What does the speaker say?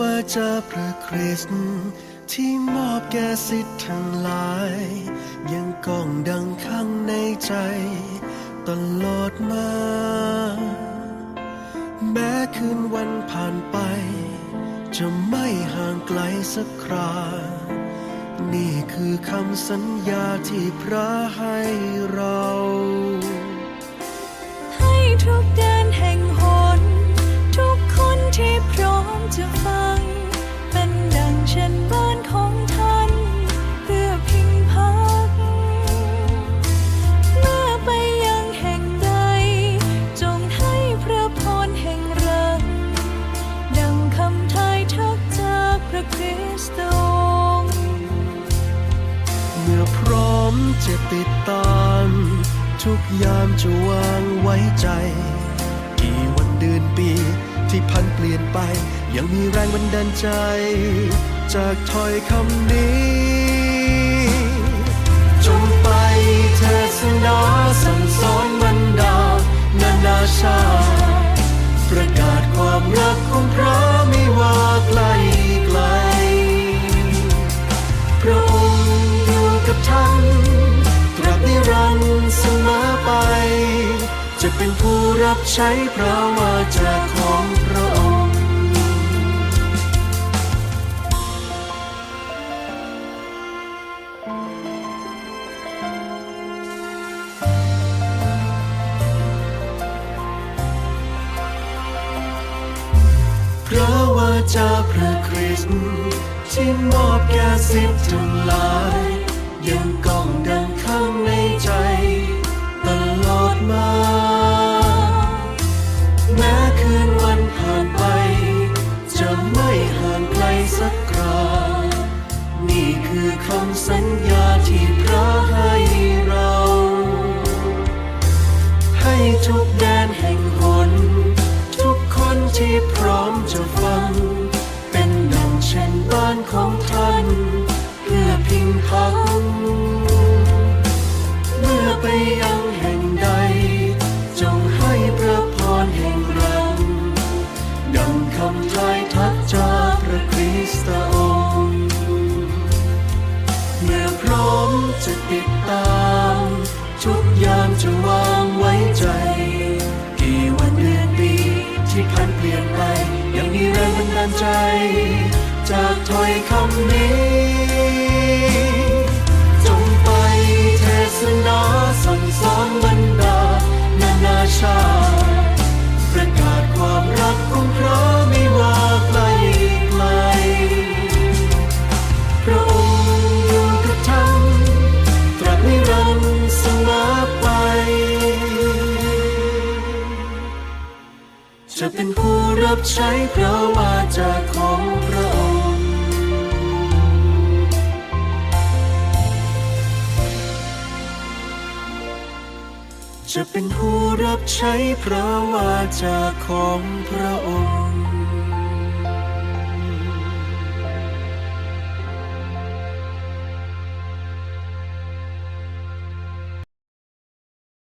วาจาพระคริสต์ที่มอบแก่สิทธิ์ทั้งหลาย ยังก้องดังข้างในใจตลอดมา แม้คืนวันผ่านไป จะไม่ห่างไกลสักครา นี่คือคำสัญญาที่พระให้เรา จะติดตาม ทุกยามจะวางไว้ใจ กี่วันเดือนปีที่พันเปลี่ยนไป ยังมีแรงบันดาลใจ จากถ้อยคำนี้ จงไปเทศนาสั่งสอนบรรดา นานาชาติประกาศความรักของพระ เป็นผู้รับใช้พระวาจาของพระองค์พระวาจาพระคริสต์ที่มอบแก่สิทธิ์ทั้งหลาย ม้คืนวันผ่านไป จะไม่ห่างไกลสักครา นี่คือคำสัญญาที่พระให้เรา ให้ทุกแดนแห่งหนทุกคนที่พร้อมจะฟัง เป็นดังเช่นบ้านของท่าน เพื่อพิงพักเมื่อไปยัง จะติดตาม ทุกยามจะวางไว้ใจ กี่วันเดือนปีที่พันเปลี่ยนไป ยังมีแรงบันดาลใจ จากถ้อยคำนี้ จะเป็นผู้รับใช้พระวาจาของพระองค์จะเป็นผู้รับใช้พระวาจาของพระองค์